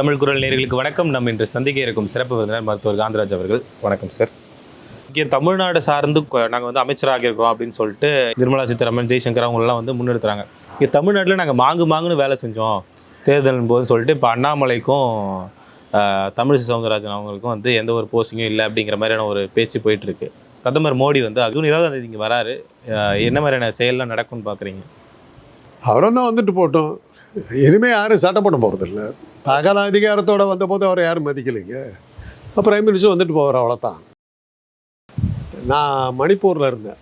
தமிழ் குரல் நேர்களுக்கு வணக்கம். நம்ம இன்று சந்திக்க இருக்கும் சிறப்பு விருந்தினர் மருத்துவர் காந்தராஜ் அவர்கள். வணக்கம் சார் இங்கே தமிழ்நாடு சார்ந்து நாங்கள் வந்து அமைச்சராக இருக்கிறோம் அப்படின்னு சொல்லிட்டு நிர்மலா சீதாராமன் ஜெய்சங்கர் அவங்களெலாம் வந்து முன்னெடுத்துறாங்க. இங்கே தமிழ்நாட்டில் நாங்கள் மாங்கு மாங்குன்னு வேலை செஞ்சோம். தேர்தலின் போது சொல்லிட்டு இப்போ அண்ணாமலைக்கும் தமிழிசை சவுந்தரராஜன் அவங்களுக்கும் வந்து எந்த ஒரு போஸ்டிங்கும் இல்லை அப்படிங்கிற மாதிரியான ஒரு பேச்சு போயிட்டுருக்கு. பிரதமர் மோடி வந்து அதுவும் இருபதாம் தேதி இங்கே வராரு என்ன மாதிரியான செயல்லாம் நடக்கும்னு பார்க்குறீங்க அவரும் தான் வந்துட்டு போட்டோம். இனிமேல் யாரும் சட்டை பண்ண போகிறதில்ல சகல அதிகாரத்தோடு வந்தபோது அவரை யாரும் மதிக்கலைங்க. பிரைம் மினிஸ்டர் வந்துட்டு போவார் அவ்வளோதான் நான் மணிப்பூரில் இருந்தேன்.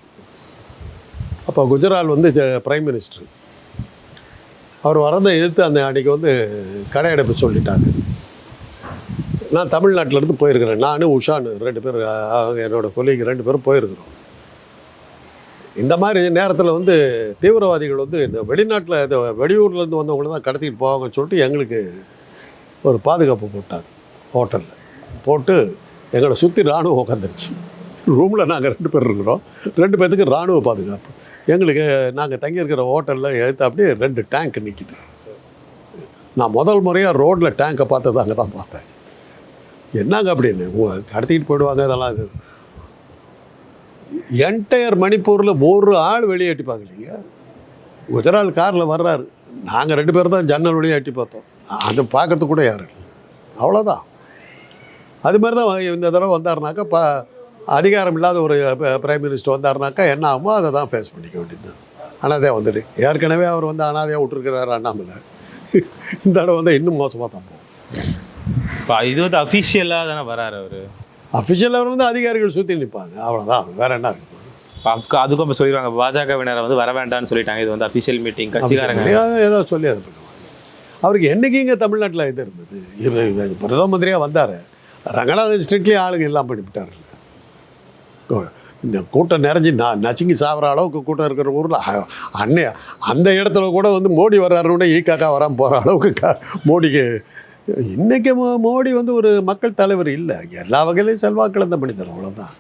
அப்போ குஜரால் வந்து பிரைம் மினிஸ்டர் அவர் வரதை எதிர்த்து அந்த அன்றைக்கி வந்து கடையடைப்பு சொல்லிட்டாங்க. நான் தமிழ்நாட்டிலேருந்து போயிருக்கிறேன். நான் உஷான்னு ரெண்டு பேர் அவங்க என்னோட ரெண்டு பேரும் போயிருக்கிறோம். இந்த மாதிரி நேரத்தில் வந்து தீவிரவாதிகள் வந்து இந்த வெளிநாட்டில் இந்த வெளியூர்லேருந்து வந்தவங்களை தான் கடத்திட்டு போவாங்கன்னு சொல்லிட்டு எங்களுக்கு ஒரு பாதுகாப்பு போட்டாங்க ஹோட்டலில். போட்டு எங்களை சுற்றி இராணுவம் உட்காந்துருச்சு ரூமில் நாங்கள் ரெண்டு பேர் இருக்கிறோம். ரெண்டு பேர்த்துக்கு இராணுவ பாதுகாப்பு. எங்களுக்கு நாங்கள் தங்கியிருக்கிற ஹோட்டலில் எடுத்து அப்படியே ரெண்டு டேங்க் நிற்கிது நான் முதல் முறையாக ரோட்டில் டேங்கை பார்த்தது அங்கே தான் பார்த்தேன். என்னங்க அப்படின்னு? கடத்திக்கிட்டு போயிடுவாங்க இதெல்லாம். இது என்டையர் மணிப்பூரில் ஒரு ஆள் வெளியே எட்டி பார்க்கலீங்க குஜரால் காரில் வர்றாரு. நாங்கள் ரெண்டு பேரும் தான் ஜன்னல் வழியாக எட்டி பார்த்தோம். அது பார்க்கறதுக்கு கூட யாரும் அவ்வளோதான் அது மாதிரி தான் இந்த தடவை வந்தாருனாக்கா ப அதிகாரம் இல்லாத ஒரு பிரைம் மினிஸ்டர் வந்தாருனாக்கா என்ன ஆகுமோ அதை தான் ஃபேஸ் பண்ணிக்க வேண்டியது. அனாதையாக வந்துட்டு. ஏற்கனவே அவர் வந்து அனாதையாக விட்டுருக்கிறாரு அண்ணாமலை. இந்த தடவை வந்து இன்னும் மோசமாக தான் போகும். இப்போ இது வந்து அஃபிஷியலாக தானே வராரு அவர்? அஃபிஷியலாக அவர் வந்து அதிகாரிகள் சுற்றி நிற்பாங்க அவ்வளோதான் வேற என்ன இருக்கு? அதுக்கு அதுக்கும் சொல்லிடுவாங்க. பாஜகவினரை வந்து வர வேண்டாம்னு சொல்லிட்டாங்க. இது வந்து அஃபிஷியல் மீட்டிங் கட்சிக்காரங்க. ஏதோ- சொல்லி அதை அவருக்கு என்னைக்கு இங்கே தமிழ்நாட்டில் இது இருந்தது? பிரதம மந்திரியாக வந்தார். ரங்கநாதன் ஸ்ட்ரிக்ட்லி ஆளுங்க எல்லாம் பண்ணிவிட்டார்ல இந்த கூட்டம் நிறைஞ்சி நான் நச்சுங்கி சாப்பிட்ற அளவுக்கு கூட்டம் இருக்கிற ஊரில் அன்னை அந்த இடத்துல கூட வந்து மோடி வர்றாருன்னு ஈ காக்கா வராமல் போகிற அளவுக்கு க மோடிக்கு இன்றைக்கி மோடி வந்து ஒரு மக்கள் தலைவர் இல்லை. எல்லா வகையிலையும் செல்வாக்கிழந்த மனிதர் அவ்வளோதான்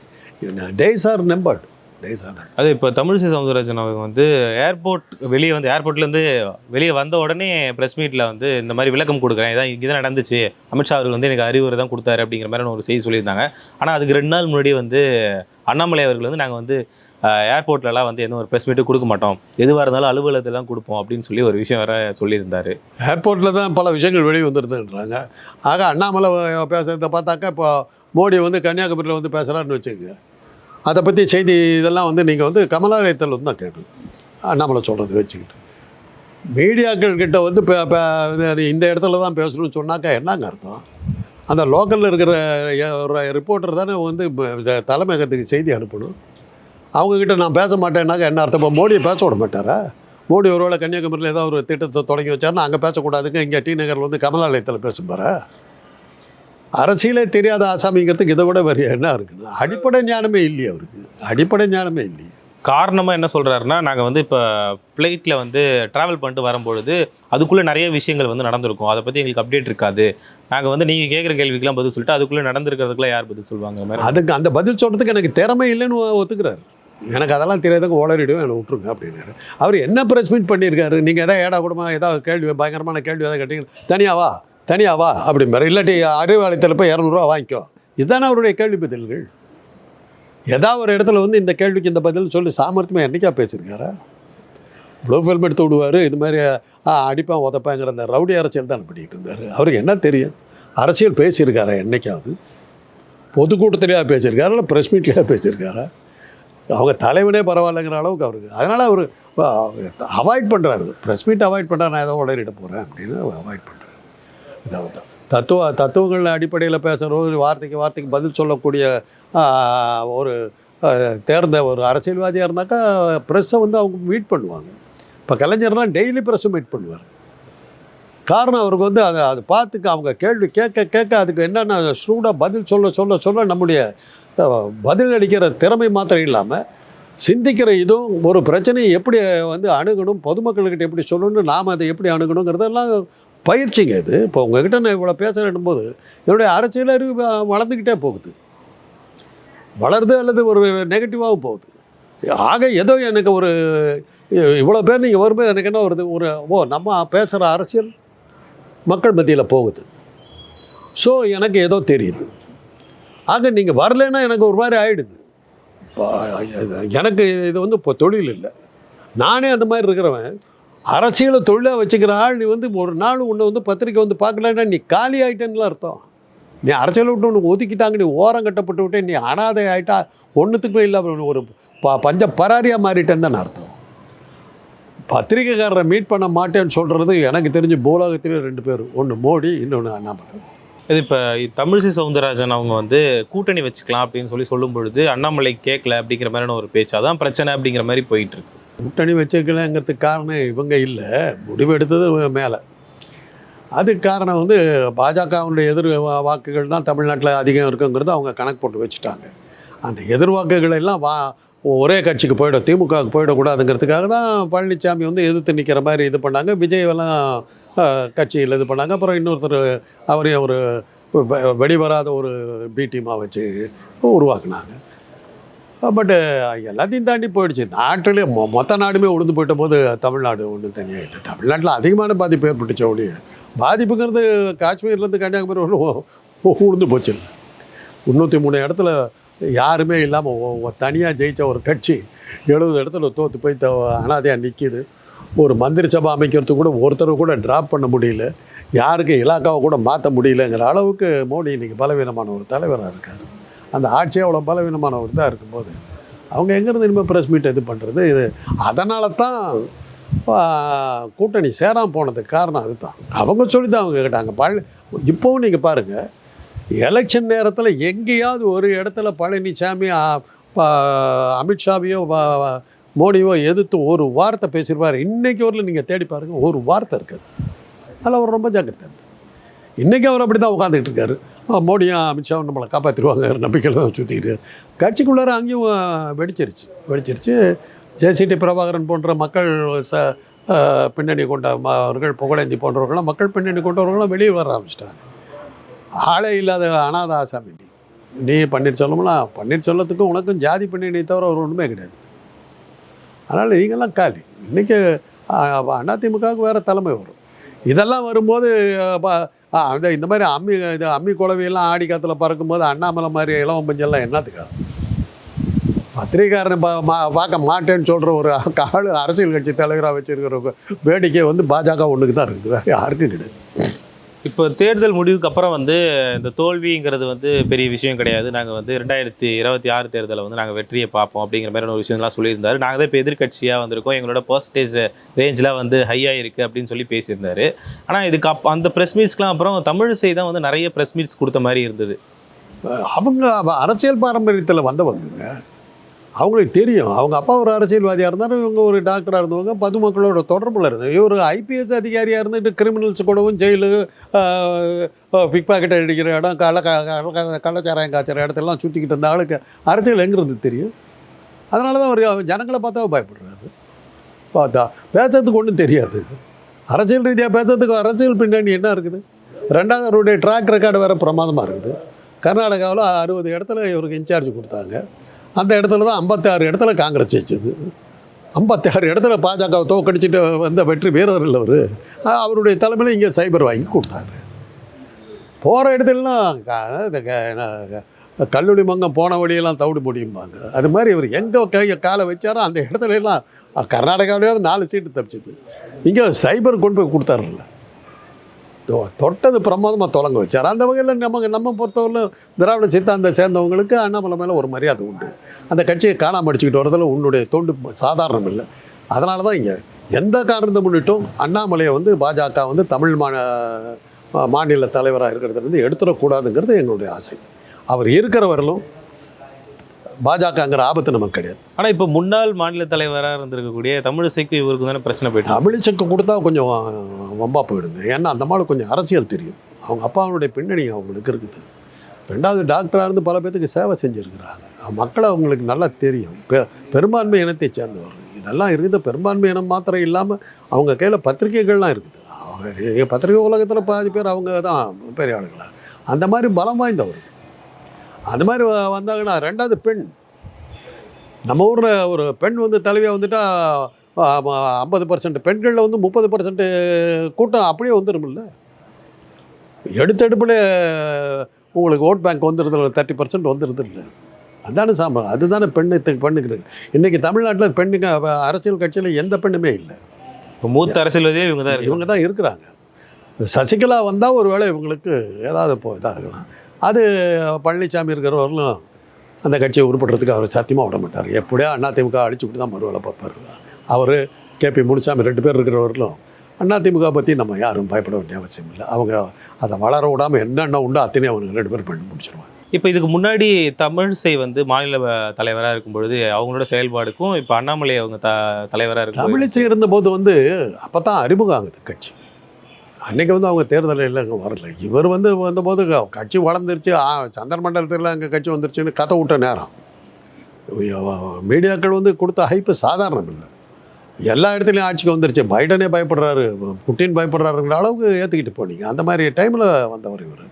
டேஸ் ஆர் நம்பர்டு டேஸ் அது இப்போ தமிழிசை சவுந்தரராஜன் அவங்க வந்து ஏர்போர்ட் வெளியே வந்து ஏர்போர்ட்லேருந்து வெளியே வந்த உடனே ப்ரெஸ் மீட்டில் வந்து இந்த மாதிரி விளக்கம் கொடுக்குறேன். இதான் இங்கே தான் நடந்துச்சு. அமித்ஷா அவர்கள் வந்து எனக்கு அறிவுரை தான் கொடுத்தாரு அப்படிங்கிற மாதிரி ஒரு செய்தி சொல்லியிருந்தாங்க. ஆனால் அதுக்கு ரெண்டு நாள் முன்னாடி வந்து அண்ணாமலை அவர்கள் வந்து நாங்கள் வந்து ஏர்போர்ட்லலாம் வந்து எந்த ஒரு ப்ரெஸ் மீட்டும் கொடுக்க மாட்டோம். எதுவாக இருந்தாலும் அலுவலகத்தில் தான் கொடுப்போம் அப்படின்னு சொல்லி ஒரு விஷயம் வேற சொல்லியிருந்தாரு. ஏர்போர்ட்டில் தான் பல விஷயங்கள் வெளியே வந்துருதுன்றாங்க ஆக அண்ணாமலை பேசுகிறத பார்த்தாக்கா இப்போ மோடி வந்து கன்னியாகுமரியில் வந்து பேசுகிறாருன்னு வச்சுக்கோங்க. அதை பற்றி செய்தி இதெல்லாம் வந்து நீங்கள் வந்து கமலாலயத்தில் வந்து தான் கேட்கணும். நம்மளை சொல்கிறது வச்சுக்கிட்டு. மீடியாக்கள் கிட்ட வந்து இப்போ இப்போ இந்த இடத்துல தான் பேசணும்னு சொன்னாக்கா என்னங்க அர்த்தம்? அந்த லோக்கலில் இருக்கிற ஒரு ரிப்போர்ட்டர் தானே வந்து ப- தலைமையகத்துக்கு செய்தி அனுப்பணும். அவங்கக்கிட்ட நான் பேச மாட்டேன்னாக்கா என்ன அர்த்தம்? இப்போ மோடியை பேச விட மாட்டாரா? மோடி ஒருவேளை கன்னியாகுமரியில் ஏதாவது ஒரு திட்டத்தை தொடங்கி வச்சாருன்னா அங்கே பேசக்கூடாதுங்க. இங்கே டி நகரில் வந்து கமலாலயத்தில் பேசும்பாரா அரசியலே தெரியாத ஆசாமிங்கிறதுக்கு இதை விட வேறு என்ன இருக்குன்னு அடிப்படை ஞானமே இல்லையே அவருக்கு. அடிப்படை ஞானமே இல்லையே. காரணமாக என்ன சொல்கிறாருன்னா நாங்கள் வந்து இப்போ ஃப்ளைட்டில் வந்து ட்ராவல் பண்ணிட்டு வரும்பொழுது அதுக்குள்ளே நிறைய விஷயங்கள் வந்து நடந்திருக்கும். அதை பற்றி எங்களுக்கு அப்டேட் இருக்காது. நாங்கள் வந்து நீங்கள் கேட்குற கேள்விக்கெல்லாம் பதில் சொல்லிட்டு அதுக்குள்ளே நடந்திருக்கிறதுக்குலாம் யார் பதில் சொல்லுவாங்க? அதுக்கு அந்த பதில் சொல்கிறதுக்கு எனக்கு திறமை இல்லைன்னு ஒத்துக்கிறாரு. எனக்கு அதெல்லாம் தெரியாதங்க ஓடறிடுவேன் என்னை விட்ருங்க அப்படின்னாரு. அவர் என்ன ப்ரெஸ் மீட் பண்ணியிருக்காரு? நீங்கள் எதாவது ஏடா கூடமா ஏதாவது கேள்வி பயங்கரமான கேள்வி எதாவது கேட்டீங்க தனியாவா தனியாவா? அப்படிம்பாரு. இல்லாட்டி அறிவாலயத்தில் போய் இரநூறுவா வாங்கிக்கோ. இதுதானே அவருடைய கேள்வி பதில்கள். ஏதாவது ஒரு இடத்துல வந்து இந்த கேள்விக்கு இந்த பதில் சொல்லி சாமர்த்தியமாக என்னைக்கா பேசியிருக்காரா? ப்ளூ ஃபில்ம் எடுத்து விடுவார் இது மாதிரி ஆ, அடிப்பான் உதப்பாங்கிற அந்த ரவுடி அரசியல் தான் பண்ணிக்கிட்டு இருந்தார். அவருக்கு என்ன தெரியும்? அரசியல் பேசியிருக்காரா என்றைக்காவது பொதுக்கூட்டத்திலேயா பேசியிருக்காரா? இல்லை ப்ரெஸ் மீட்லேயா பேசியிருக்காரா? அவங்க தலைவனே பரவாயில்லைங்கிற அளவுக்கு அவருக்கு. அதனால் அவர் அவாய்ட் பண்ணுறாரு ப்ரெஸ் மீட் அவாய்ட் பண்ணுறாரு நான் ஏதோ உளறிட போகிறேன் அப்படின்னு அவாய்ட் பண்ணுறாரு இதான் தத்துவ தத்துவங்கள் அடிப்படையில் பேசுகிற வார்த்தைக்கு வார்த்தைக்கு பதில் சொல்லக்கூடிய ஒரு தேர்ந்த ஒரு அரசியல்வாதியாக இருந்தாக்கா ப்ரெஸ்ஸை வந்து அவங்க மீட் பண்ணுவாங்க. இப்போ கலைஞர்னால் டெய்லி ப்ரெஸ்ஸை மீட் பண்ணுவார். காரணம் அவருக்கு வந்து அதை அதை பார்த்துக்க அவங்க கேள்வி கேட்க கேட்க அதுக்கு என்னென்ன ஸ்ரூடாக பதில் சொல்ல சொல்ல சொல்ல நம்முடைய பதில் அளிக்கிற திறமை மாத்திரம் இல்லாமல் சிந்திக்கிற இதுவும் ஒரு பிரச்சனையை எப்படி வந்து அணுகணும் பொதுமக்கள்கிட்ட எப்படி சொல்லணும்னு நாம் அதை எப்படி அணுகணுங்கிறதெல்லாம் பயிற்சிங்க இது. இப்போ உங்ககிட்ட நான் இவ்வளோ பேசுகிறேன் போது என்னுடைய அரசியல் அறிவு வளர்ந்துக்கிட்டே போகுது. வளருது அல்லது ஒரு நெகட்டிவாகவும் போகுது. ஆக ஏதோ எனக்கு ஒரு இவ்வளோ பேர் நீங்கள் வரும்போது எனக்கு என்ன வருது? ஒரு ஓ நம்ம பேசுகிற அரசியல் மக்கள் மத்தியில் போகுது. ஸோ எனக்கு ஏதோ தெரியுது. ஆக நீங்கள் வரலைன்னா எனக்கு ஒரு மாதிரி ஆகிடுது எனக்கு இது வந்து இப்போ தொழில் இல்லை. நானே அந்த மாதிரி இருக்கிறவன். அரசியலை தொழிலாக வச்சுக்கிற ஆள் நீ வந்து ஒரு நாள் உன்னை வந்து பத்திரிக்கை வந்து பார்க்கலன்னா நீ காலி ஆகிட்டேன்னு அர்த்தம். நீ அரசியலை விட்டு உனக்கு ஒதுக்கிட்டாங்க நீ ஓரம் கட்டப்பட்டு விட்டே நீ அனாதை ஆயிட்டா ஒன்றுத்துக்குமே இல்லை ஒரு ப பஞ்ச பராரியாக மாறிட்டேன்னு அர்த்தம். பத்திரிக்கைக்காரரை மீட் பண்ண மாட்டேன்னு சொல்கிறது எனக்கு தெரிஞ்சு பூலோகத்திலே ரெண்டு பேர் ஒன்று மோடி இன்னொன்று அண்ணாமலை. இது இப்போ தமிழிசை சவுந்தரராஜன் அவங்க வந்து கூட்டணி வச்சுக்கலாம் அப்படின்னு சொல்லி சொல்லும் பொழுது அண்ணாமலை கேட்கல அப்படிங்கிற மாதிரியான ஒரு பேச்சு அதான் பிரச்சனை அப்படிங்கிற மாதிரி போயிட்டு இருக்கு. கூட்டணி வச்சிருக்கலங்கிறதுக்கு காரணம் இவங்க இல்லை. முடிவெடுத்தது மேலே. அதுக்கு காரணம் வந்து பாஜகவுடைய எதிர் வா- வாக்குகள் தான் தமிழ்நாட்டில் அதிகம் இருக்குங்கிறது அவங்க கணக்கு போட்டு வச்சுட்டாங்க. அந்த எதிர்வாக்குகளை எல்லாம் வா ஒரே கட்சிக்கு போயிடும் திமுகவுக்கு போயிடக்கூடாதுங்கிறதுக்காக தான் பழனிசாமி வந்து எதிர்த்து நிற்கிற மாதிரி இது பண்ணாங்க. விஜய் எல்லாம் கட்சியில் இது பண்ணாங்க. அப்புறம் இன்னொருத்தர் அவரையும் ஒரு வெளிவராத ஒரு பி டீமாக வச்சு உருவாக்குனாங்க. பட்டு எல்லாத்தையும் தாண்டி போயிடுச்சு. நாட்டிலே மொ மொத்த நாடுமே உளுந்து போயிட்ட போது தமிழ்நாடு ஒன்றும் தனியாகிட்டு தமிழ்நாட்டில் அதிகமான பாதிப்பு ஏற்பட்டுச்சு ஒழிய பாதிப்புங்கிறது காஷ்மீர்லேருந்து கன்னியாகுமரி வரலும் உளுந்து போச்சு. முந்நூற்றி மூணு இடத்துல யாருமே இல்லாமல் தனியாக ஜெயித்த ஒரு கட்சி எழுபது இடத்துல தோற்று போய் த அனாதையாக நிற்கிது ஒரு மந்திரி சபை அமைக்கிறதுக்கு கூட ஒருத்தரை கூட ட்ராப் பண்ண முடியல. யாருக்கு இலாக்காவை கூட மாற்ற முடியலங்கிற அளவுக்கு மோடி இன்றைக்கி பலவீனமான ஒரு தலைவராக இருக்கார். அந்த ஆட்சி அவ்வளோ பலவீனமான ஒரு இருக்கும்போது அவங்க எங்கேருந்து இனிமேல் ப்ரெஸ் மீட் இது பண்ணுறது இது அதனால தான் கூட்டணி சேராம போனதுக்கு காரணம் அதுதான். அவங்க சொல்லி தான் அவங்க கேட்டாங்க. பழ இப்போவும் நீங்கள் பாருங்கள் எலெக்ஷன் நேரத்தில் எங்கேயாவது ஒரு இடத்துல பழனிசாமி அமித்ஷாவையோ மோடியோ எதிர்த்து ஒரு வார்த்தை பேசியிருப்பார் இன்றைக்கி வரல நீங்கள் தேடி பாருங்கள் ஒரு வார்த்தை இருக்குது. அதில் அவர் ரொம்ப ஜாக்கிரதை இன்றைக்கி அவர் அப்படி தான் உட்காந்துக்கிட்டு இருக்காரு. மோடியும் அமித்ஷாவும் நம்மளை காப்பாற்றிடுவாங்க நம்பிக்கையில் தான் சுற்றிக்கிட்டு கட்சிக்குள்ளார அங்கேயும் வெடிச்சிருச்சு. வெடிச்சிருச்சு. ஜேசிடி பிரபாகரன் போன்ற மக்கள் ச பின்னணி கொண்ட ம- அவர்கள் புகழேந்தி போன்றவர்கள்லாம் மக்கள் பின்னணி கொண்டவர்களும் வெளியே வர ஆரம்பிச்சிட்டாங்க. ஆளே இல்லாத அனாத ஆசாமி. நீ. நீ பன்னீர்செல்வம்லாம் பன்னீர்செல்வத்துக்கும் உனக்கும் ஜாதி பின்னணி தவிர ஒரு ஒன்றுமே கிடையாது. அதனால் நீங்கள்லாம் காலி. இன்றைக்கி அதிமுகவுக்கு வேறு தலைமை வரும். இதெல்லாம் வரும்போது அந்த இந்த மாதிரி அம்மி இது அம்மி குழவையெல்லாம் ஆடி காத்துல பறக்கும்போது அண்ணாமலை மாதிரி இளவம் பஞ்செல்லாம் என்னத்துக்கா? பத்திரிகாரனை பா மா பார்க்க மாட்டேன்னு சொல்கிற ஒரு ஆள் அரசியல் கட்சி தலைவராக வச்சுருக்கிற வேடிக்கை வந்து பாஜக ஒன்றுக்கு தான் இருக்குது. வேறு யாருக்கும் கிடையாது. இப்போ தேர்தல் முடிவுக்கு அப்புறம் வந்து இந்த தோல்விங்கிறது வந்து பெரிய விஷயம் கிடையாது. நாங்கள் வந்து ரெண்டாயிரத்தி இருபத்தி ஆறு தேர்தலில் வந்து நாங்கள் வெற்றியை பார்ப்போம் அப்படிங்கிற மாதிரி ஒரு விஷயம்லாம் சொல்லியிருந்தார். நாங்கள் தான் இப்போ எதிர்க்கட்சியாக வந்திருக்கோம். எங்களோட பர்சன்டேஜ் ரேஞ்சில் வந்து ஹையாக இருக்குது அப்படின்னு சொல்லி பேசியிருந்தார். ஆனால் இதுக்கு அப் அந்த ப்ரெஸ் மீட்ஸ்க்குலாம் அப்புறம் தமிழிசை தான் வந்து நிறைய ப்ரெஸ் மீட்ஸ் கொடுத்த மாதிரி இருந்தது. அவங்க அரசியல் பாரம்பரியத்தில் வந்தவங்க அவங்களுக்கு தெரியும். அவங்க அப்பா ஒரு அரசியல்வாதியாக இருந்தாலும் இவங்க ஒரு டாக்டராக இருந்தவங்க பொதுமக்களோட தொடர்பில் இருந்தது இவர் ஐபிஎஸ் அதிகாரியாக இருந்துட்டு கிரிமினல்ஸ் கூடவும் ஜெயிலு பிக் பாக்கெட் அடிக்கிற இடம் கள்ள க- கள்ளச்சாராயம் காய்ச்சிற இடத்தெல்லாம் சுற்றிக்கிட்டு இருந்த ஆளுக்கு அரசியல் எங்கிறது தெரியும்? அதனால தான் அவர் ஜனங்களை பார்த்தா பயப்படுறாரு. பார்த்தா பேசுறதுக்கு ஒன்றும் தெரியாது. அரசியல் ரீதியாக பேசுறதுக்கு அரசியல் பின்னணி என்ன இருக்குது? ரெண்டாவது அவருடைய ட்ராக் ரெக்கார்டு வேறு பிரமாதமாக இருக்குது. கர்நாடகாவில் அறுபது இடத்துல இவருக்கு இன்சார்ஜ் கொடுத்தாங்க. அந்த இடத்துல தான் ஐம்பத்தாறு இடத்துல காங்கிரஸ் ஜெயிச்சது. ஐம்பத்தாறு இடத்துல பாஜக தோக்கடிச்சிட்டு வந்த வெற்றி வீரர் இல்லை அவர் அவருடைய தலைமையில் இங்கே சைபர் வாங்கி கொடுத்தாரு. போகிற இடத்துலலாம் என்ன, கல்லூரி மங்கம் போன வழியெல்லாம் தவிடு முடியும்பாங்க அது மாதிரி இவர் எங்கே கையை காலை வச்சாரோ அந்த இடத்துல எல்லாம் கர்நாடகாவிலேயாவது நாலு சீட்டு தப்பிச்சது. இங்கே சைபர் கொண்டு போய் கொடுத்தாருல்ல. தொட்டது பிரமாதமாக தொடங்க வச்சார் அந்த வகையில் நமக்கு நம்ம பொறுத்தவரை திராவிட சித்தாந்த சேர்ந்தவங்களுக்கு அண்ணாமலை மேலே ஒரு மரியாதை உண்டு. அந்த கட்சியை காணாம அடிச்சுக்கிட்டு வரதில் உன்னுடைய தொண்டு சாதாரணம் இல்லை. அதனால தான் இங்கே எந்த காரணத்தை முன்னிட்டும் அண்ணாமலையை வந்து பாஜக வந்து தமிழ் மா மாநில தலைவராக இருக்கிறதுலேருந்து எடுத்துடக்கூடாதுங்கிறது எங்களுடைய ஆசை. அவர் இருக்கிற வரலும் பாஜகங்கிற ஆபத்து நமக்கு கிடையாது. ஆனால் இப்போ முன்னாள் மாநில தலைவராக இருந்திருக்கக்கூடிய தமிழிசைக்கு இவருக்கு தானே பிரச்சனை போயிட்டு. தமிழிசைக்கு கொடுத்தா கொஞ்சம் வம்பா போயிடுங்க ஏன்னா அந்த மாதிரி கொஞ்சம் அரசியல் தெரியும். அவங்க அப்பாவுடைய பின்னணி அவங்களுக்கு இருக்குது. ரெண்டாவது டாக்டராக இருந்து பல பேத்துக்கு சேவை செஞ்சுருக்கிறாங்க. மக்களை அவங்களுக்கு நல்லா தெரியும். பெ பெரும்பான்மை இனத்தை சேர்ந்தவர் இதெல்லாம் இருக்குது பெரும்பான்மை இனம் மாத்திரம் இல்லாமல் அவங்க கையில் பத்திரிகைகள்லாம் இருக்குது. அவங்க பத்திரிகை உலகத்தில் பாதி பேர் அவங்க தான் பெரிய ஆளுங்களா அந்த மாதிரி பலம் வாய்ந்தவர் அந்த மாதிரி வந்தாங்கன்னா ரெண்டாவது பெண். நம்ம ஊரில் ஒரு பெண் வந்து தலைவியாக வந்துட்டா ஐம்பது பர்சன்ட் பெண்களில் வந்து முப்பது பர்சன்ட் கூட்டம் அப்படியே வந்துடும்ல எடுத்தெடுப்பில் உங்களுக்கு ஓட் பேங்க் வந்துடுது தேர்ட்டி பர்சன்ட் வந்துடுது இல்லை அதானே சாம்பா அதுதானே பெண்ணுக்கு பெண்ணுக்கு இன்றைக்கி தமிழ்நாட்டில் பெண்ணுங்க அரசியல் கட்சியில் எந்த பெண்ணுமே இல்லை. இப்போ மூத்த அரசியல்வாதியே இவங்க தான் இவங்க தான் இருக்கிறாங்க. சசிகலா வந்தால் ஒரு வேளை இவங்களுக்கு ஏதாவது இப்போ இதாக இருக்கலாம். அது பழனிசாமி இருக்கிறவர்களும் அந்த கட்சியை உருப்படுறதுக்கு அவர் சத்தியமாக விட மாட்டார். எப்படியா அதிமுக அடிச்சு விட்டு தான் மறுவேலை பார்ப்பார். அவர் கேபி முனுசாமி ரெண்டு பேர் இருக்கிறவர்களும் அதிமுக பற்றி நம்ம யாரும் பயப்பட வேண்டிய அவசியம் இல்லை. அவங்க அதை வளர விடாமல் என்னென்ன உண்டோ அத்தனையும் அவனுக்கு ரெண்டு பேர் பண்ணி முடிச்சிருவாங்க. இப்போ இதுக்கு முன்னாடி தமிழிசை வந்து மாநில தலைவராக இருக்கும் பொழுது அவங்களோட செயல்பாடுக்கும் இப்போ அண்ணாமலை அவங்க த தலைவராக இருக்கும் தமிழிசை இருந்தபோது வந்து அப்போ தான் அறிமுகம் ஆகுது கட்சி. அன்னைக்கு வந்து அவங்க தேர்தலில் அங்கே வரல. இவர் வந்து வந்தபோது கட்சி வளர்ந்துருச்சு. ஆ, சந்திர மண்டலத்தில் அங்கே கட்சி வந்துருச்சுன்னு கதை விட்ட நேரம். மீடியாக்கள் வந்து கொடுத்த ஹைப்பு சாதாரணம் இல்லை. எல்லா இடத்துலையும் ஆட்சிக்கு வந்துருச்சு. பைடனே பயப்படுறாரு புட்டின் பயப்படுறாருங்கிற அளவுக்கு ஏற்றுக்கிட்டு போனீங்க. அந்த மாதிரி டைமில் வந்தவர் இவர்.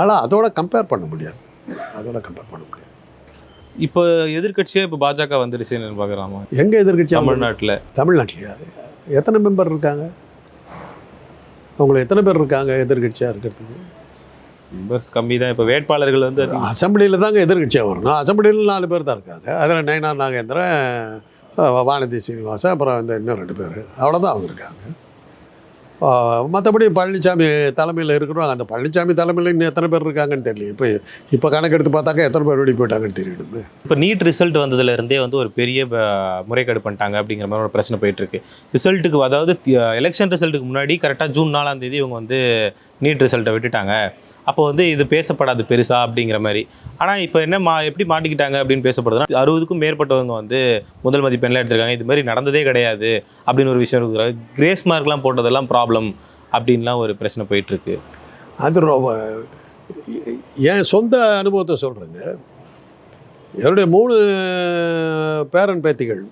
ஆனால் அதோட கம்பேர் பண்ண முடியாது. அதோட கம்பேர் பண்ண முடியாது. இப்போ எதிர்க்கட்சியாக இப்போ பாஜக வந்துருச்சுன்னு பார்க்கலாமா எங்கே எதிர்கட்சி தமிழ்நாட்டில். தமிழ்நாட்டிலையா? எத்தனை மெம்பர் இருக்காங்க? அவங்கள எத்தனை பேர் இருக்காங்க எதிர்கட்சியாக இருக்கிறதுக்கு? மெம்பர்ஸ் கம்மி தான். இப்போ வேட்பாளர்கள் வந்து. அசம்பிளியில் தாங்க எதிர்கட்சியாக வரணும். அசம்பிளியில் நாலு பேர் தான் இருக்காங்க. அதில் நயனார் நாகேந்திரன் வானதி சீனிவாசன் அப்புறம் இந்த இன்னும் ரெண்டு பேர். அவ்வளோதான் அவங்க இருக்காங்க. மற்றபடி பழனிசாமி தலைமையில் இருக்கிறோம். அந்த பழனிசாமி தலைமையில் இன்னும் எத்தனை பேர் இருக்காங்கன்னு தெரியல. இப்போ இப்போ கணக்கெடுத்து பார்த்தாக்கா எத்தனை பேர் வெளியே போயிட்டாங்கன்னு தெரியணும் இப்போ நீட் ரிசல்ட் வந்ததுலேருந்தே வந்து ஒரு பெரிய முறைகேடு பண்ணிட்டாங்க அப்படிங்கிற மாதிரி ஒரு பிரச்சனை போயிட்டு இருக்கு. ரிசல்ட்டுக்கு அதாவது எலெக்ஷன் ரிசல்ட்டுக்கு முன்னாடி கரெக்டாக ஜூன் நாலாம் தேதி இவங்க வந்து நீட் ரிசல்ட்டை விட்டுட்டாங்க. அப்போ வந்து இது பேசப்படாது பெருசா அப்படிங்கிற மாதிரி. ஆனால் இப்போ என்ன மா எப்படி மாட்டிக்கிட்டாங்க அப்படின்னு பேசப்படுதுன்னா அறுபதுக்கும் மேற்பட்டவங்க வந்து முதல் மதிப்பெண்லாம் எடுத்திருக்காங்க. இது மாதிரி நடந்ததே கிடையாது அப்படின்னு ஒரு விஷயம் இருக்கிறாங்க. கிரேஸ் மார்க்லாம் போட்டதெல்லாம் ப்ராப்ளம் அப்படின்லாம் ஒரு பிரச்சனை போயிட்டுருக்கு. அது ரொம்ப என் சொந்த அனுபவத்தை சொல்கிறேங்க என்னுடைய மூணு பேரன் பேத்திகள்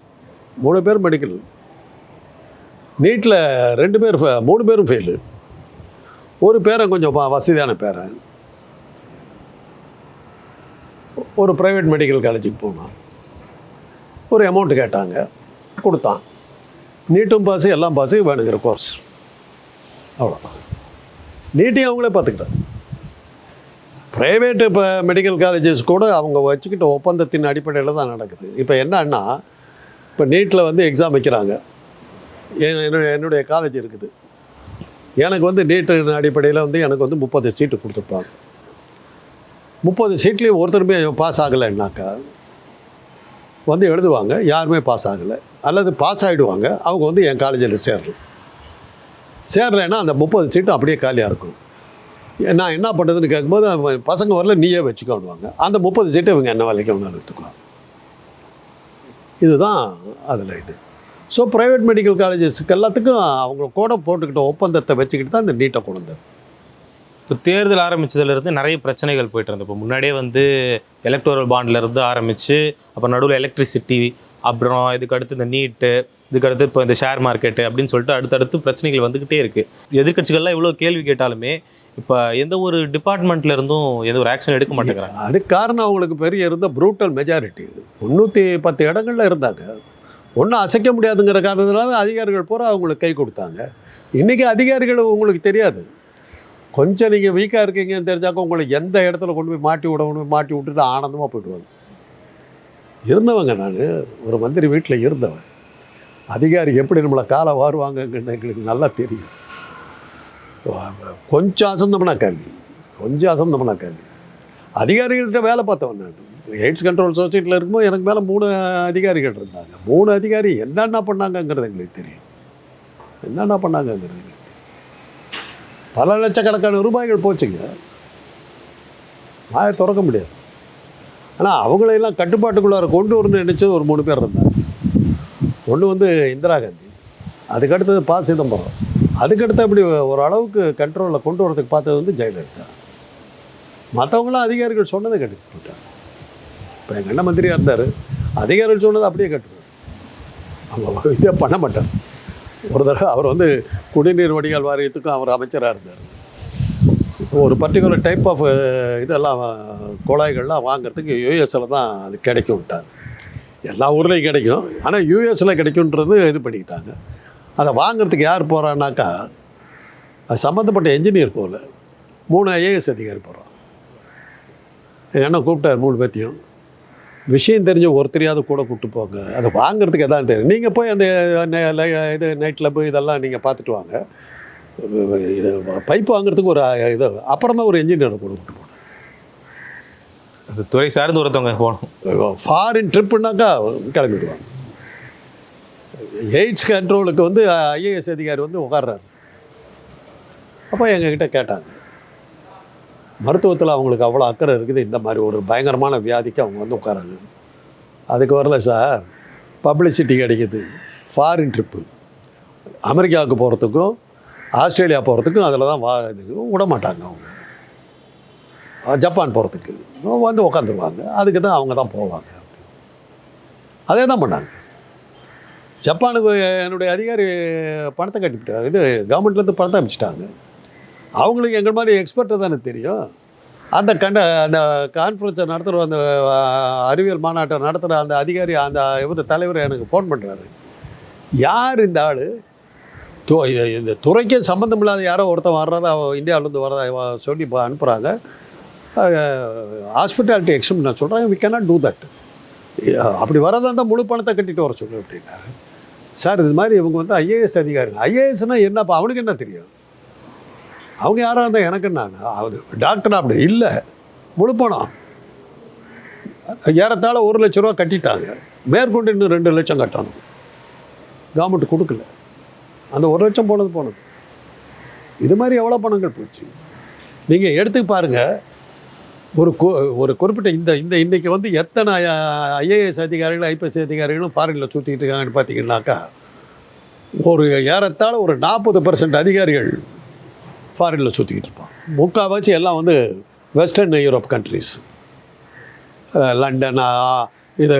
மூணு பேர் மெடிக்கல் நீட்டில் ரெண்டு பேர் மூணு பேரும் ஃபெயிலு ஒரு பேரன் கொஞ்சம் வசதியான பேரன் ஒரு ப்ரைவேட் மெடிக்கல் காலேஜுக்கு போனான். ஒரு அமௌண்ட் கேட்டாங்க. கொடுத்தான். நீட்டும் பாஸு எல்லாம் பாஸு வேணுங்கிற கோர்ஸ் அவ்வளோதான் நீட்டையும் அவங்களே பார்த்துக்கிட்டாங்க. ப்ரைவேட்டு இப்போ மெடிக்கல் காலேஜஸ் கூட அவங்க வச்சுக்கிட்ட ஒப்பந்தத்தின் அடிப்படையில் தான் நடக்குது. இப்போ என்னன்னா இப்போ நீட்டில் வந்து எக்ஸாம் வைக்கிறாங்க. என்னுடைய என்னுடைய காலேஜ் இருக்குது. எனக்கு வந்து நீட்டின் அடிப்படையில் வந்து எனக்கு வந்து முப்பது சீட்டு கொடுத்துருப்பாங்க. முப்பது சீட்லேயும் ஒருத்தருமே பாஸ் ஆகலைன்னாக்கா வந்து எழுதுவாங்க யாருமே பாஸ் ஆகலை. அல்லது பாஸ் ஆகிடுவாங்க அவங்க வந்து என் காலேஜில் சேரணும். சேரலைன்னா அந்த முப்பது சீட்டும் அப்படியே காலியாக இருக்கும். நான் என்ன பண்ணுறதுன்னு கேட்கும்போது பசங்க வரல நீயே வச்சுக்கோடுவாங்க அந்த முப்பது சீட்டை இவங்க என்ன வேலைக்கு வேணாலும் எடுத்துக்குவாங்க இதுதான் அதில் இது. ஸோ ப்ரைவேட் மெடிக்கல் காலேஜஸ்க்கு எல்லாத்துக்கும் அவங்க கூட போட்டுக்கிட்ட ஒப்பந்தத்தை வச்சுக்கிட்டு தான் இந்த நீட்டை கொண்டு இப்போ தேர்தல் ஆரம்பிச்சதுல இருந்து நிறைய பிரச்சனைகள் போயிட்டு இருந்தது. இப்போ முன்னாடியே வந்து எலக்டோரல் பாண்ட்ல இருந்து ஆரம்பிச்சு அப்புறம் நடுவில் எலக்ட்ரிசிட்டி அப்புறம் இதுக்கு அடுத்து இந்த நீட்டு இதுக்கு அடுத்து இப்போ இந்த ஷேர் மார்க்கெட்டு அப்படின்னு சொல்லிட்டு அடுத்தடுத்து பிரச்சனைகள் வந்துக்கிட்டே இருக்கு. எதிர்க்கட்சிகள்லாம் இவ்வளோ கேள்வி கேட்டாலுமே இப்போ எந்த ஒரு டிபார்ட்மெண்ட்ல இருந்தும் எந்த ஒரு ஆக்ஷன் எடுக்க மாட்டேங்கிறாங்க. அதுக்கு காரணம் அவங்களுக்கு பெரிய இருந்த ப்ரூட்டல் மெஜாரிட்டி முந்நூற்றி பத்து இடங்கள்ல இருந்தாங்க ஒன்றும் அசைக்க முடியாதுங்கிற காரணத்தினால அதிகாரிகள் பூரா அவங்களுக்கு கை கொடுத்தாங்க. இன்றைக்கி அதிகாரிகள் உங்களுக்கு தெரியாது. கொஞ்சம் நீங்கள் வீக்காக இருக்கீங்கன்னு தெரிஞ்சாக்க உங்களை எந்த இடத்துல கொண்டு போய் மாட்டி விடணும் மாட்டி விட்டுட்டு ஆனந்தமாக போயிடுவாங்க. இருந்தவங்க நான் ஒரு மந்திரி வீட்டில் இருந்தவன். அதிகாரி எப்படி நம்மளை காலை வாருவாங்கன்னு எங்களுக்கு நல்லா தெரியும். கொஞ்சம் அசந்தம்னா கேள்வி கொஞ்சம் அசந்தம்னா கேள்வி அதிகாரிகள்கிட்ட வேலை பார்த்தவன் நான். எய்ட்ஸ் கண்ட்ரோல் சொசைட்டியில் இருக்கும்போது எனக்கு மேலே மூணு அதிகாரிகள் இருந்தாங்க. மூணு அதிகாரி என்னென்ன பண்ணாங்கங்கிறது எங்களுக்கு தெரியும். என்னென்ன பண்ணாங்கங்கிறது பல லட்சக்கணக்கான ரூபாய்கள் போச்சுங்க. வாயை திறக்க முடியாது. ஆனால் அவங்களையெல்லாம் கட்டுப்பாட்டுக்குள்ளார கொண்டு வரணும்னு நினச்சது ஒரு மூணு பேர் இருந்தாங்க. ஒன்று வந்து இந்திரா காந்தி. அதுக்கடுத்தது ப. சிதம்பரம். அதுக்கடுத்து அப்படி ஓரளவுக்கு கண்ட்ரோலில் கொண்டு வரதுக்கு பார்த்தது வந்து ஜெயலலிதா. மற்றவங்களாம் அதிகாரிகள் சொன்னதை கேட்டுட்டு இப்போ எங்கள் அண்ணன் மந்திரியாக இருந்தார். அதிகாரம் சொன்னது அப்படியே கேட்டுருவார் அவங்க இதே பண்ண மாட்டார். ஒரு தடவை அவர் வந்து குடிநீர் வடிகால் வாரியத்துக்கும் அவர் அமைச்சராக இருந்தார். ஒரு பர்டிகுலர் டைப் ஆஃப் இதெல்லாம் குழாய்கள்லாம் வாங்குறதுக்கு யூஎஸில் தான் அது கிடைக்கும் விட்டார். எல்லா ஊர்லேயும் கிடைக்கும். ஆனால் யூஎஸில் கிடைக்குன்றது இது பண்ணிக்கிட்டாங்க. அதை வாங்குறதுக்கு யார் போகிறான்னாக்கா அது சம்மந்தப்பட்ட என்ஜினியர் போகல மூணு ஐஏஎஸ் அதிகாரி போகிறோம் எங்கள் அண்ணன் கூப்பிட்டார் மூணு பேர்த்தையும். விஷயம் தெரிஞ்ச ஒருத்தரையாவது கூட கூப்பிட்டு போங்க. அதை வாங்குறதுக்கு எதாவது தெரியும். நீங்கள் போய் அந்த இது நைட் கிளப்பு இதெல்லாம் நீங்கள் பார்த்துட்டு வாங்க. இது பைப் வாங்குறதுக்கு ஒரு இது அப்புறம் தான் ஒரு என்ஜினியரை கூட கூப்பிட்டு போகணும். அது துறை சார்ந்து ஒருத்தவங்க போகணும். ஃபாரின் ட்ரிப்புனாக்கா கிளம்பிடுவாங்க எய்ட்ஸ் கண்ட்ரோலுக்கு வந்து ஐஏஎஸ் அதிகாரி வந்து உட்கார்றாரு அப்போ எங்ககிட்ட கேட்டாங்க. மருத்துவத்தில் அவங்களுக்கு அவ்வளோ அக்கறை இருக்குது. இந்த மாதிரி ஒரு பயங்கரமான வியாதிக்கு அவங்க வந்து உட்காராங்க. அதுக்கு வரல சார். பப்ளிசிட்டி கிடைக்கிது. Foreign trip. அமெரிக்காவுக்கு போகிறதுக்கும் ஆஸ்திரேலியா போகிறதுக்கும் அதில் தான் வா விட மாட்டாங்க அவங்க. ஜப்பான் போகிறதுக்கு வந்து உட்காந்துருவாங்க அதுக்கு தான் அவங்க தான் போவாங்க. அதே தான் பண்ணாங்க. ஜப்பானுக்கு என்னுடைய அதிகாரி பணத்தை கட்டிவிட்டாங்க இது கவர்மெண்ட்லேருந்து பணத்தை அனுப்பிச்சிட்டாங்க அவங்களுக்கு எங்கள் மாதிரி எக்ஸ்பர்ட்டு தானே தெரியும். அந்த கண்ட அந்த கான்ஃபரன்ஸை நடத்துகிற அந்த அறிவியல் மாநாட்டை நடத்துகிற அந்த அதிகாரி அந்த இவர் தலைவர் எனக்கு ஃபோன் பண்ணுறாரு யார் இந்த ஆள்? து இந்த துறைக்கே சம்மந்தம் இல்லாத யாரோ ஒருத்தன் வர்றதா இந்தியாவிலேருந்து வர்றதா சொல்லி இப்போ அனுப்புகிறாங்க ஹாஸ்பிட்டாலிட்டி எக்ஸம் நான் சொல்கிறேன் வி கேனாட் டூ தட் அப்படி வரதா இருந்தால் முழு பணத்தை கட்டிட்டு வர சொல்லு அப்படின்னாரு. சார் இது மாதிரி இவங்க வந்து ஐஏஎஸ் அதிகாரிங்க ஐஏஎஸ்னால் என்னப்பா அவனுக்கு என்ன தெரியும்? அவங்க யாராக இருந்தால் எனக்கு அது டாக்டர் அப்படி இல்லை. முழு பணம். ஏறத்தாழ ஒரு லட்ச ரூபா கட்டிட்டாங்க. மேற்கொண்டு இன்னும் ரெண்டு லட்சம் கட்டணும். கவர்மெண்ட் கொடுக்கல. அந்த ஒரு லட்சம் போனது போனது. இது மாதிரி எவ்வளோ பணங்கள் போச்சு? நீங்கள் எடுத்து பாருங்கள் ஒரு ஒரு குறிப்பிட்ட இந்த இந்த இன்றைக்கி வந்து எத்தனை ஐஏஎஸ் அதிகாரிகளும் ஐபிஎஸ் அதிகாரிகளும் ஃபாரினில் சுற்றிட்டு இருக்காங்கன்னு பார்த்தீங்கன்னாக்கா ஒரு ஏறத்தாழ ஒரு நாற்பது பர்சன்ட் அதிகாரிகள் ஃபாரினில் சுற்றிக்கிட்டு இருப்பான். முக்கால்வாசி எல்லாம் வந்து வெஸ்டர்ன் யூரோப் கண்ட்ரிஸ் லண்டன் இது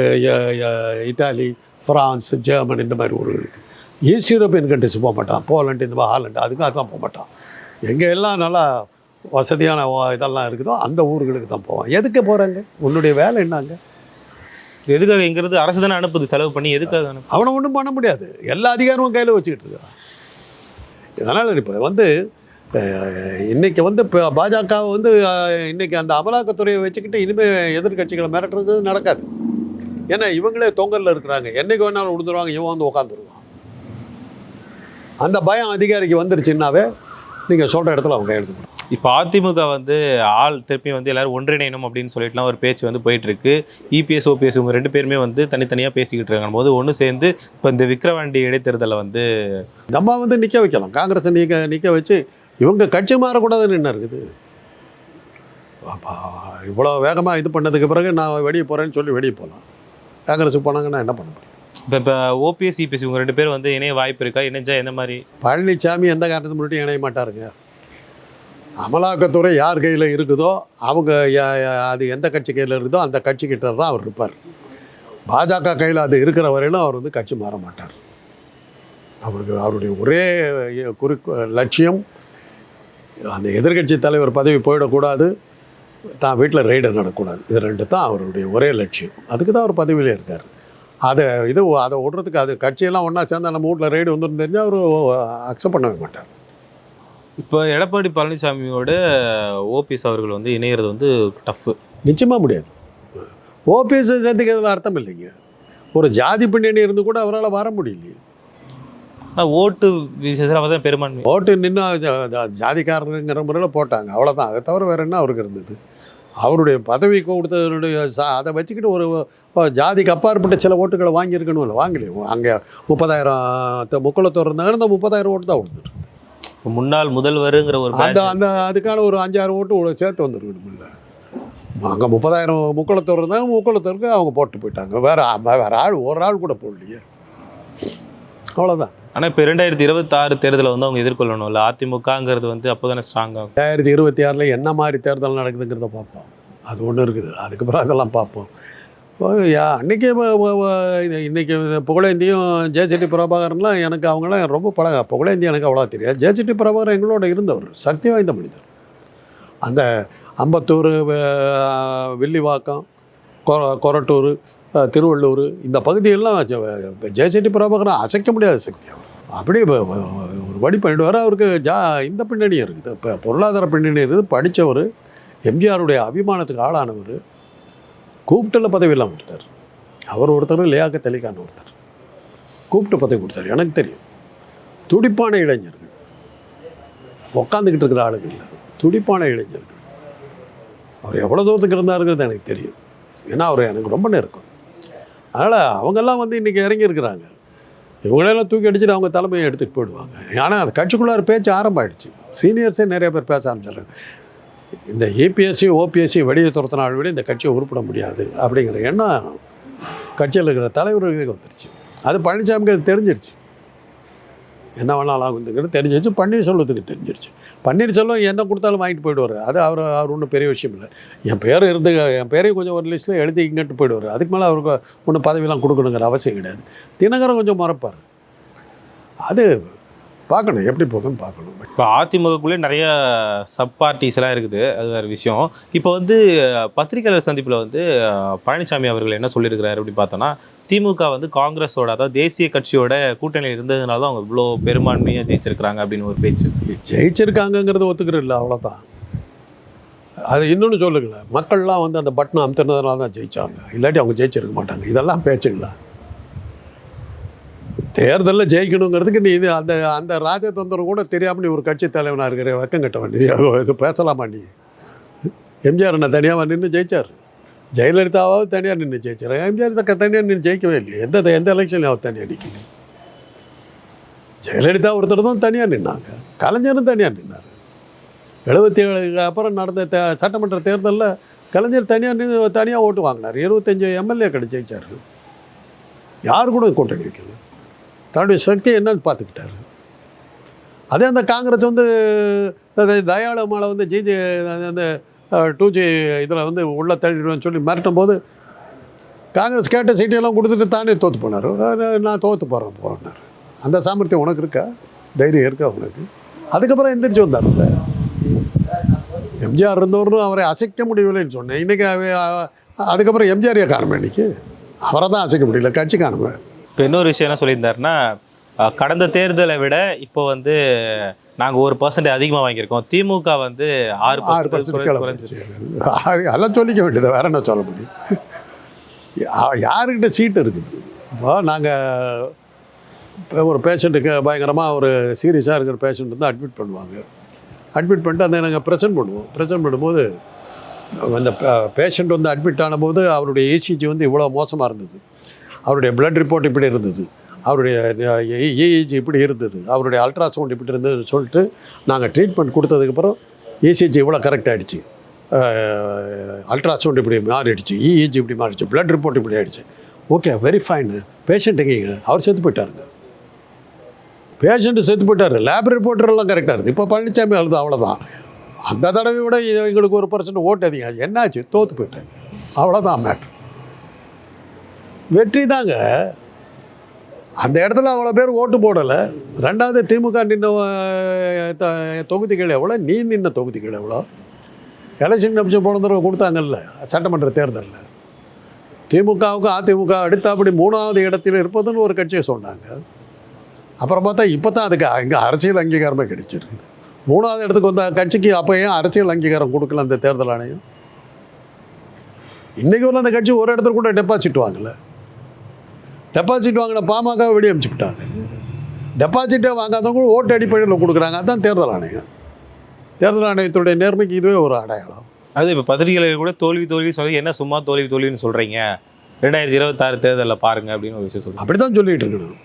இட்டாலி ஃப்ரான்ஸ் ஜெர்மன் இந்த மாதிரி ஊர்களுக்கு. ஈஸ்ட் யூரோப்பியன் கண்ட்ரிஸ் போக மாட்டான். போலண்ட் இந்த மாதிரி ஹாலண்ட் அதுக்கு அதுதான் போக மாட்டான். எங்கே எல்லாம் நல்லா வசதியான இதெல்லாம் இருக்குதோ அந்த ஊர்களுக்கு தான் போவான். எதுக்கு போகிறாங்க உன்னுடைய வேலை என்னங்க எதுக்காக இங்கிறது அரசு தானே அனுப்புது? செலவு பண்ணி எதுக்காக அனுப்பு அவனை ஒன்றும் பண்ண முடியாது. எல்லா அதிகாரமும் கையில் வச்சுக்கிட்டு இருக்கான். இதனால் இப்போ வந்து அஹ், இன்னைக்கு வந்து இப்போ பாஜக வந்து அஹ், இன்னைக்கு அந்த அமலாக்கத்துறையை வச்சுக்கிட்டு இனிமேல் எதிர்க்கட்சிகளை மிரட்டுறது நடக்காது. ஏன்னா இவங்களே தொங்கலில் இருக்கிறாங்க. என்னைக்கு வேணாலும் விழுந்துருவாங்க இவன் வந்து உட்காந்துருவான் அந்த பயம் அதிகாரிக்கு வந்துருச்சுன்னாவே நீங்கள் சொல்கிற இடத்துல அவங்க எடுத்து இப்போ அதிமுக வந்து ஆள் திருப்பி வந்து எல்லாரும் ஒன்றிணையணும் அப்படின்னு சொல்லிட்டுலாம் ஒரு பேச்சு வந்து போயிட்டு இருக்கு இபிஎஸ் ஓபிஎஸ் இவங்க ரெண்டு பேருமே வந்து தனித்தனியாக பேசிக்கிட்டு இருக்காங்க. போது ஒன்று சேர்ந்து இப்போ இந்த விக்கிரவாண்டி இடைத்தேர்தலை வந்து இந்த அம்மா வந்து நிற்க வைக்கலாம் காங்கிரஸை நிற்க நிற்க வச்சு இவங்க கட்சி மாறக்கூடாதுன்னு என்ன இருக்குது? இவ்வளோ வேகமாக இது பண்ணதுக்கு பிறகு நான் வெளியே போகிறேன்னு சொல்லி வெளியே போகலாம் காங்கிரஸுக்கு போனாங்கன்னா என்ன பண்ண முடியும்? இப்போ இப்போ ஓபிஎஸ் இபிஎஸ் இவங்க ரெண்டு பேரும் வந்து இணைய வாய்ப்பு இருக்கா? இணைஞ்சா எந்த மாதிரி? பழனிசாமி எந்த காரணத்தை முன்னாடி இணைய மாட்டாருங்க. அமலாக்கத்துறை யார் கையில் இருக்குதோ அவங்க அது எந்த கட்சி கையில் இருக்குதோ அந்த கட்சி கிட்ட தான் அவர் இருப்பார். பாஜக கையில் அது இருக்கிற வரையிலும் அவர் வந்து கட்சி மாற மாட்டார். அவருக்கு அவருடைய ஒரே குறி லட்சியம் அந்த எதிர்க்கட்சி தலைவர் பதவி போயிடக்கூடாது. தான் வீட்டில் ரைடு நடக்கூடாது இது ரெண்டு தான் அவருடைய ஒரே லட்சியம். அதுக்கு தான் அவர் பதவியிலே இருக்கார். அதை இது அதை விடுறதுக்கு அது கட்சியெல்லாம் ஒன்றா சேர்ந்தா நம்ம வீட்டில் ரைடு வந்துருந்து தெரிஞ்சால் அவர் அக்செப்ட் பண்ணவே மாட்டார். இப்போ எடப்பாடி பழனிசாமியோட ஓபிஎஸ் அவர்கள் வந்து இணையிறது வந்து டஃப் நிச்சயமாக முடியாது. ஓபிஎஸ் சேர்த்துக்கிறதுல அர்த்தம் இல்லைங்க. ஒரு ஜாதி பின்னணி இருந்து கூட அவரால் வர முடியலையே. ஓட்டு விசேஷத்தில் தான் பெரும்பான்மை. ஓட்டு நின்று ஜாதிக்காரருங்கிற முறையில் போட்டாங்க. அவ்வளோதான் அதை தவிர வேறு என்ன அவருக்கு இருந்தது? அவருடைய பதவி கொடுத்ததனுடைய சா- அதை வச்சுக்கிட்டு ஒரு ஜாதிக்கு அப்பாற்பட்ட சில ஓட்டுகளை வாங்கியிருக்கணும்ல. வாங்கலையே. அங்கே முப்பதாயிரம் முக்குளத்தூர் இருந்தாங்கன்னா அந்த முப்பதாயிரம் ஓட்டு தான் கொடுத்துரு இப்போ முன்னாள் முதல்வருங்கிற ஒரு அந்த. அந்த அதுக்கான ஒரு அஞ்சாறு ஓட்டு சேர்த்து வந்துருக்கணும்ல. அங்கே முப்பதாயிரம் முக்குளத்தூர் இருந்தாங்க முக்குளத்தூருக்கு அவங்க போட்டு போயிட்டாங்க. வேற வேற ஆள் ஒரு ஆள் கூட போடலையே. அவ்வளோதான் ஆனா இப்போ ரெண்டாயிரத்தி இருபத்தாறு தேர்தலை வந்து அவங்க எதிர்கொள்ளணும்ல அதிமுகங்கிறது வந்து அப்போதானே ஸ்ட்ராங் ஆகும். ரெண்டாயிரத்தி இருபத்தி ஆறில் என்ன மாதிரி தேர்தல் நடக்குதுங்கிறத பார்ப்போம். அது ஒன்று இருக்குது. அதுக்கப்புறம் அதெல்லாம் பார்ப்போம். இன்னைக்கு இது புகழேந்தியும் ஜெயசெட்டி பிரபாகரன்லாம் எனக்கு அவங்களாம் ரொம்ப பழக புகழேந்தி எனக்கு அவ்வளோ தெரியாது. ஜெயசெட்டி பிரபாகரன் எங்களோட இருந்தவர் சக்தி வாய்ந்த மனிதர். அந்த அம்பத்தூர் வில்லிவாக்கம் கொர கொரட்டூர் திருவள்ளூர் இந்த பகுதியெல்லாம் ஜெயசெட்டி பிரபாகரன் அசைக்க முடியாத சக்தி அவர். அப்படி ஒரு படி ஒரு வழி பண்ணிடுவார். அவருக்கு ஜா இந்த பின்னணியும் இருக்குது. இப்போ பொருளாதார பின்னணி இருக்குது. படித்தவர் எம்ஜிஆருடைய அபிமானத்துக்கு ஆளானவர் கூப்பிட்டுல பதவி இல்லாமல் கொடுத்தார். அவர் ஒருத்தர் லியாக்க தெளிக்கான ஒருத்தர். கூப்பிட்டு பதவி கொடுத்தார். எனக்கு தெரியும். துடிப்பான இளைஞர்கள். உக்காந்துக்கிட்டு இருக்கிற ஆளுங்க இல்லை. துடிப்பான இளைஞர்கள். அவர் எவ்வளோ தூரத்துக்கு இருந்தாருங்கிறது எனக்கு தெரியும். ஏன்னா அவர் எனக்கு ரொம்ப நெருக்கம். அதனால் அவங்கெல்லாம் வந்து இன்றைக்கி இறங்கி இருக்கிறாங்க இவங்களெல்லாம் தூக்கி அடிச்சுட்டு அவங்க தலைமையை எடுத்துகிட்டு போயிடுவாங்க. ஆனால் அது கட்சிக்குள்ளார பேச்சு ஆரம்பமாயிடுச்சு. சீனியர்ஸே நிறைய பேர் பேச ஆரம்பிச்சாங்க. இந்த ஏபிஎஸ்சி ஓபிஎஸ்சி வெளியே துரத்தினால் விட இந்த கட்சியை உருப்பிட முடியாது அப்படிங்கிற எண்ணம் கட்சியில் இருக்கிற தலைவர்களுக்கு வந்துருச்சு. அது பழனிசாமிக்கு அது தெரிஞ்சிருச்சு. என்ன வேணாலும் ஆகுதுங்கிறது தெரிஞ்சிருச்சு பன்னீர்செல்வத்துக்கு தெரிஞ்சிருச்சு. பன்னீர்செல்வம் என்ன கொடுத்தாலும் வாங்கிட்டு போயிடுவார். அது அவர் அவர் ஒன்றும் பெரிய விஷயம் இல்லை. என் பேர் இருந்து என் பேரையும் கொஞ்சம் ஒரு லிஸ்ட்டில் எழுதி இங்கிட்டு போயிடுவார். அதுக்கு மேலே அவருக்கு ஒன்றும் பதவியெல்லாம் கொடுக்கணுங்கிற அவசியம் கிடையாது. தினகரன் கொஞ்சம் மறப்பார். அது பார்க்கணும். எப்படி போகுதுன்னு பார்க்கணும். இப்போ அதிமுகக்குள்ளே நிறைய சப் பார்ட்டிஸ்லாம் இருக்குது. அது வேறு விஷயம். இப்போ வந்து பத்திரிகையாளர் சந்திப்பில் வந்து பழனிசாமி அவர்கள் என்ன சொல்லியிருக்கிறாரு அப்படி பார்த்தோன்னா திமுக வந்து காங்கிரஸோட அதாவது தேசிய கட்சியோட கூட்டணியில் இருந்ததுனால தான் அவங்க இவ்வளோ பெரும்பான்மையாக ஜெயிச்சிருக்கிறாங்க அப்படின்னு ஒரு பேச்சு. ஜெயிச்சிருக்காங்கங்கிறத ஒத்துக்கிறது இல்லை அவ்வளோதான் அது இன்னொன்று சொல்லுங்களேன். மக்கள்லாம் வந்து அந்த பட்டனை அமுத்தினதுனால தான் ஜெயிச்சாங்க. இல்லாட்டி அவங்க ஜெயிச்சிருக்க மாட்டாங்க. இதெல்லாம் பேச்சுங்களா? தேர்தலில் ஜெயிக்கணுங்கிறதுக்கு நீ இது அந்த அந்த ராஜதந்திரம் கூட தெரியாமல் நீ ஒரு கட்சி தலைவனாக இருக்கிற வெக்கம் கட்டவன். நீ இது பேசலாமா நீ? எம்ஜிஆர் என்ன தனியாக நின்று ஜெயிச்சார். ஜெயலலிதாவாவது தனியாக நின்று ஜெயிச்சார் எம்ஜிஆர் தக்க தனியாக நின்று ஜெயிக்கவே இல்லையே எந்த எந்த எலெக்ஷன்லையும் அவர் தனியாக நிற்கல ஜெயலலிதா ஒருத்தர் தான் தனியாக நின்னாங்க கலைஞரும் தனியாக நின்னார் எழுபத்தி ஏழுக்கு அப்புறம் நடந்த தே சட்டமன்ற தேர்தலில் கலைஞர் தனியாக நின்று தனியாக ஓட்டு வாங்கினார் இருபத்தஞ்சு எம்எல்ஏ கடை ஜெயிச்சார் யார் கூட கூட்டணி வைக்கல தன்னுடைய சக்தி என்னன்னு பார்த்துக்கிட்டாரு அதே அந்த காங்கிரஸ் வந்து அது மாலை வந்து ஜிஜே அந்த டூ ஜி இதில் வந்து உள்ள தள்ளிடுவேன்னு சொல்லி மிரட்டும் போது காங்கிரஸ் கேட்ட சீட்டையெல்லாம் கொடுத்துட்டு தானே தோற்று போனார். நான் தோற்று போகிறேன் போனார். அந்த சாமர்த்தியம் உனக்கு இருக்கா? தைரியம் இருக்கா உனக்கு? அதுக்கப்புறம் எந்திரிச்சு வந்தார் எம்ஜிஆர் இருந்தவரும் அவரை அசைக்க முடியவில்லைன்னு சொன்னேன். இன்றைக்கி அதுக்கப்புறம் எம்ஜிஆரையே காணுமே இன்னைக்கு? அவரை தான் அசைக்க முடியல கட்சி காணுமே. இப்போ இன்னொரு விஷயம் என்ன சொல்லியிருந்தாருன்னா கடந்த தேர்தலை விட இப்போ வந்து நாங்கள் ஒரு பர்சன்ட் அதிகமாக வாங்கியிருக்கோம். திமுக வந்து ஆறு ஆறு பர்சன்ட் குறைஞ்சிருக்கு. அதெல்லாம் சொல்லிக்க வேண்டியது வேற என்ன சொல்ல முடியும்? யாருக்கிட்ட சீட்டு இருக்குது? இப்போ நாங்கள் இப்போ ஒரு பேஷண்ட்டுக்கு பயங்கரமாக ஒரு சீரியஸாக இருக்கிற பேஷண்ட் வந்து அட்மிட் பண்ணுவாங்க. அட்மிட் பண்ணிட்டு அதை நாங்கள் ப்ரெசென்ட் பண்ணுவோம். ப்ரெசென்ட் பண்ணும்போது அந்த பேஷண்ட் வந்து அட்மிட் ஆனபோது அவருடைய ஏசிஜி வந்து இவ்வளோ மோசமாக இருந்தது. அவருடைய blood ரிப்போர்ட் இப்படி இருந்தது. அவருடைய ஏஇஜி இப்படி இருந்தது. அவருடைய அல்ட்ராசவுண்ட் இப்படி இருந்ததுன்னு சொல்லிட்டு நாங்கள் ட்ரீட்மெண்ட் கொடுத்ததுக்கப்புறம் ஏசிஜி இவ்வளோ கரெக்ட் ஆகிடுச்சு அல்ட்ராசவுண்ட் இப்படி மாறிடுச்சு இஇஜி இப்படி மாறிடுச்சு பிளட் ரிப்போர்ட் இப்படி ஆகிடுச்சு ஓகே வெரி ஃபைன் பேஷண்ட் எங்கேங்க அவர் செத்து போயிட்டாருங்க. பேஷண்ட்டு செத்து போயிட்டார். லேப் ரிப்போர்ட்டரெல்லாம் கரெக்டாக இருக்குது இப்போ பழனிசாமி அழுது அவ்வளோதான் அந்த தடவை விட இது எங்களுக்கு ஒரு பர்சன்ட் ஓட்டு அதிகம். என்னாச்சு? தோற்று போயிட்டாங்க அவ்வளோதான் மேட்ரு வெற்றி தாங்க. அந்த இடத்துல அவ்வளோ பேர் ஓட்டு போடலை. ரெண்டாவது திமுக நின்ன தொகுதிகள் எவ்வளோ நீ நின்ன தொகுதிகள் எவ்வளோ எலெக்ஷன் கமிஷன் போன தடவை கொடுத்தாங்கல்ல சட்டமன்ற தேர்தலில். திமுகவுக்கு அதிமுக அடுத்தபடி மூணாவது இடத்தில் இருப்பதுன்னு ஒரு கட்சியை சொன்னாங்க. அப்புறம் பார்த்தா இப்போ தான் அதுக்கு அங்கே அரசியல் அங்கீகாரமே கிடைச்சிருக்கு. மூணாவது இடத்துக்கு வந்த கட்சிக்கு அப்போ ஏன் அரசியல் அங்கீகாரம் கொடுக்கல அந்த தேர்தல் ஆணையம்? இன்றைக்கி உள்ள அந்த கட்சி ஒரு இடத்துல கூட டெபாசிட் வாங்கல. டெபாசிட் வாங்கின பாமக வெளியே அனுப்பிச்சு விட்டாங்க டெபாசிட்டே வாங்காதவங்க ஓட்டு அடிப்படையில் கொடுக்குறாங்க. அதுதான் தேர்தல் ஆணையம். தேர்தல் ஆணையத்துடைய நேர்மைக்கு இதுவே ஒரு அடையாளம். அது இப்போ பத்திரிகைகள் கூட தோல்வி தோல்வி சொல்லி என்ன சும்மா தோல்வி தோல்வின்னு சொல்கிறீங்க ரெண்டாயிரத்தி இருபத்தாறு தேர்தலில் பாருங்க அப்படின்னு ஒரு விஷயம் சொல்லுங்கள் அப்படி தான் சொல்லிட்டு இருக்கணும்.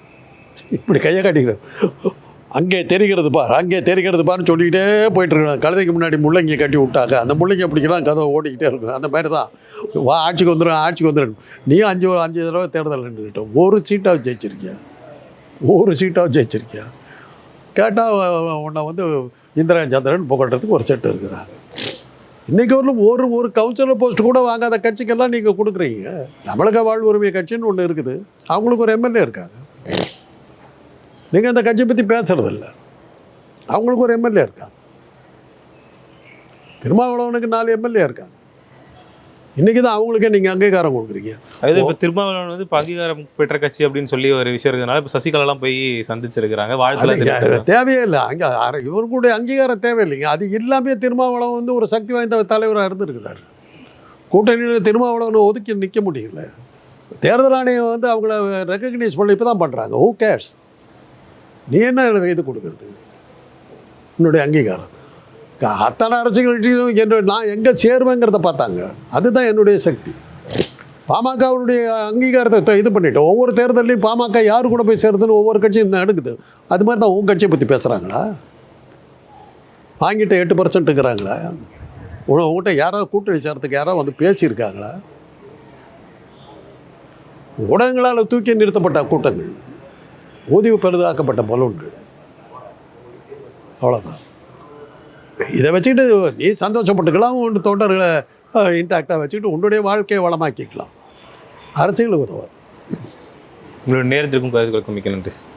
இப்படி கையை காட்டிக்கிறேன். அங்கே தெரிகிறது பார் அங்கே தெரிகிறது பார்னு சொல்லிக்கிட்டே போயிட்டு இருக்கணும் கழுதைக்கு முன்னாடி முள்ளங்கி கட்டி விட்டாங்க. அந்த முள்ளங்கி அப்படிக்கெல்லாம் கதை ஓடிக்கிட்டே இருக்கும். அந்த மாதிரி தான். வா ஆட்சிக்கு வந்துடும் ஆட்சிக்கு வந்துடும் நீ அஞ்சு அஞ்சு தடவை தேர்தல் நின்றுக்கிட்டோம் ஒரு சீட்டாக ஜெயிச்சிருக்கியா? ஒரு சீட்டாக ஜெயிச்சிருக்கியா? கேட்டால் உன்னை வந்து இந்திரா சந்திரன் புகழ்றதுக்கு ஒரு செட்டு இருக்கிறாங்க. இன்றைக்கி வரலும் ஒரு ஒரு கவுன்சிலர் போஸ்ட் கூட வாங்காத கட்சிக்கெல்லாம் நீங்கள் கொடுக்குறீங்க. தமிழக வாழ்வுரிமை உரிமை கட்சின்னு ஒன்று இருக்குது. அவங்களுக்கு ஒரு எம்எல்ஏ இருக்காங்க. நீங்கள் அந்த கட்சியை பற்றி பேசுறதில்ல. அவங்களுக்கு ஒரு எம்எல்ஏ இருக்காங்க. திருமாவளவனுக்கு நாலு எம்எல்ஏ இருக்காங்க. இன்றைக்கி தான் அவங்களுக்கே நீங்கள் அங்கீகாரம் கொடுக்குறீங்க. அதாவது இப்போ திருமாவளவன் வந்து இப்போ அங்கீகாரம் பெற்ற கட்சி அப்படின்னு சொல்லி ஒரு விஷயம் இருக்கிறதுனால இப்போ சசிகலாலாம் போய் சந்திச்சிருக்கிறாங்க வாழ்த்துல அது தேவையே இல்லை. அங்கே இவர்களுடைய அங்கீகாரம் தேவையில்லைங்க. அது இல்லாமே திருமாவளவன் வந்து ஒரு சக்தி வாய்ந்த தலைவராக இருந்திருக்கிறார். கூட்டணியில் திருமாவளவனை ஒதுக்கி நிற்க முடியல. தேர்தல் ஆணையம் வந்து அவங்கள ரெக்கக்னைஸ் பண்ணி இப்போ தான் பண்ணுறாங்க ஹூ கேர்ஸ் நீ என்ன இது கொடுக்குறது? உன்னுடைய அங்கீகாரம். க- அத்தனை அரசியல்கட்சியும் என்ன நான் எங்கே சேருவேங்கிறத பார்த்தாங்க. அதுதான் என்னுடைய சக்தி. பாமகவுடைய அங்கீகாரத்தை இது பண்ணிட்டோம் ஒவ்வொரு தேர்தலையும் பாமக யார் கூட போய் சேருதுன்னு ஒவ்வொரு கட்சியும் எடுக்குது. அது மாதிரி தான் உன் கட்சியை பற்றி பேசுகிறாங்களா வாங்கிட்ட எட்டு பர்சன்ட்டுங்கிறாங்களா இருக்கிறாங்களா உங்கள்கிட்ட யாராவது கூட்டணி சேர்றதுக்கு யாராவது வந்து பேசியிருக்காங்களா? ஊடகங்களால் தூக்கி நிறுத்தப்பட்ட கூட்டங்கள். ஊதிய பெரிதாக்கப்பட்ட பலூன்கள் அவ்வளோதான் இதை வச்சுக்கிட்டு நீ சந்தோஷப்பட்டுக்கலாம் உன் தொண்டர்களை இன்டாக்டாக வச்சுக்கிட்டு உன்னுடைய வாழ்க்கையை வளமாக்கிக்கலாம். அரசியலுக்கு உதவாது. உங்களுடைய நேரத்திற்கும் கருத்துக்களுக்கும் மிக்க நன்றி சார்